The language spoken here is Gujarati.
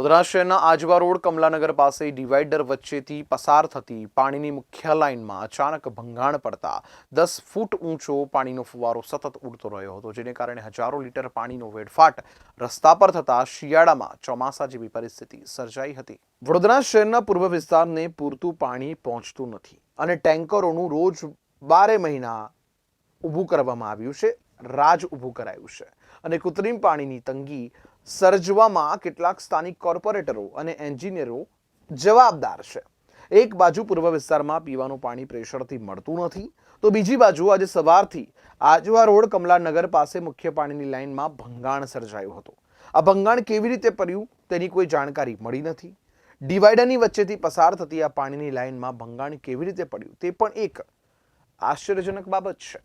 વડોદરા શહેરના આજવા રોડ કમલાનગર પાસે ડિવાઈડર વચ્ચેથી પસાર થતી પાણીની મુખ્ય લાઇનમાં અચાનક ભંગાણ પડતા દસ ફૂટ ઊંચો પાણીનો ફુવારો સતત ઉડતો રહ્યો હતો, જેને કારણે હજારો લીટર પાણીનો વેડફાટ રસ્તા પર થતા શિયાળામાં ચોમાસા જેવી પરિસ્થિતિ સર્જાઈ હતી. વડોદરા શહેરના પૂર્વ વિસ્તારને પૂરતું પાણી પહોંચતું નથી અને ટેન્કરોનું રોજ બારે મહિના ઊભું કરવામાં આવ્યું છે. રાજ ઊભું કરાયું છે. અને કૃત્રિમ પાણીની તંગી સર્જવામાં કેટલાક સ્થાનિક કોર્પોરેટરો અને એન્જિનિયરો જવાબદાર છે. એક બાજુ પૂર્વ વિસ્તારમાં પીવાનું પાણી પ્રેશરથી મળતું નથી, તો બીજી બાજુ આજે સવારથી આજવા રોડ કમલાનગર પાસે મુખ્ય પાણીની લાઇનમાં ભંગાણ સર્જાયું હતું. આ ભંગાણ કેવી રીતે પડ્યું તેની કોઈ જાણકારી મળી નથી. ડિવાઈડરની વચ્ચેથી પસાર થતી આ પાણીની લાઇનમાં ભંગાણ કેવી રીતે પડ્યું તે પણ એક આશ્ચર્યજનક બાબત છે.